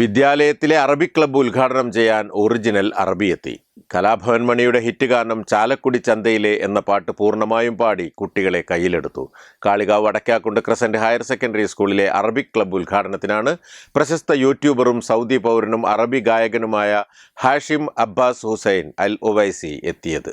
വിദ്യാലയത്തിലെ അറബി ക്ലബ്ബ് ഉദ്ഘാടനം ചെയ്യാൻ ഒറിജിനൽ അറബി എത്തി. കലാഭവൻ മണിയുടെ ഹിറ്റ് കാരണം ചാലക്കുടി ചന്തയിലെ എന്ന പാട്ട് പൂർണമായും പാടി കുട്ടികളെ കയ്യിലെടുത്തു. Kalikavu Vadakkakundu crescent higher secondary സ്കൂളിലെ അറബിക് ക്ലബ്ബ് ഉദ്ഘാടനത്തിനാണ് പ്രശസ്ത യൂട്യൂബറും സൗദി പൗരനും അറബി ഗായകനുമായ Hashim Abbas Hussain Al Owaisi എത്തിയത്.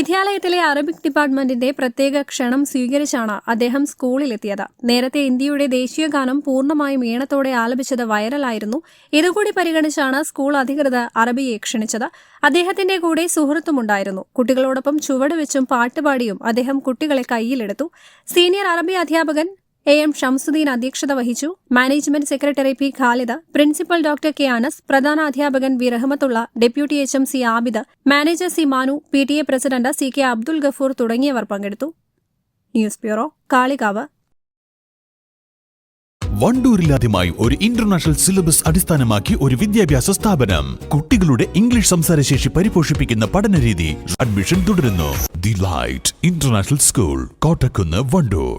വിദ്യാലയത്തിലെ അറബിക് ഡിപ്പാർട്ട്മെന്റിന്റെ പ്രത്യേക ക്ഷണം സ്വീകരിച്ചാണ് അദ്ദേഹം സ്കൂളിലെത്തിയത്. നേരത്തെ ഇന്ത്യയുടെ ദേശീയ ഗാനം പൂർണമായും ഈണത്തോടെ ആലപിച്ചത് വൈറലായിരുന്നു. ഇതുകൂടി പരിഗണിച്ചാണ് സ്കൂൾ അധികൃതർ അറബിയെ ക്ഷണിച്ചത്. അദ്ദേഹത്തിന്റെ കൂടെ സുഹൃത്തുമുണ്ടായിരുന്നു കുട്ടികളോടൊപ്പം ചുവടുവെച്ചും പാട്ടുപാടിയും അദ്ദേഹം കുട്ടികളെ കയ്യിലെടുത്തു. സീനിയർ അറബി അധ്യാപകൻ എ എം ഷംസുദ്ദീൻ അധ്യക്ഷത വഹിച്ചു. Management secretary P Khalid principal doctor K Anas പ്രധാന അധ്യാപകൻ V Rahmathulla deputy H M C Abid manager C Manu P T A president C K Abdul Gafoor തുടങ്ങിയവർ പങ്കെടുത്തു. News bureau Kalikavu. വണ്ടൂരിലാദ്യമായി ഒരു international syllabus അടിസ്ഥാനമാക്കി ഒരു വിദ്യാഭ്യാസ സ്ഥാപനം. കുട്ടികളുടെ ഇംഗ്ലീഷ് സംസാരശേഷി പരിപോഷിപ്പിക്കുന്ന പഠനരീതി അഡ്മിഷൻ തുടരുന്നു. The light international school Kottakkunnu Wandoor.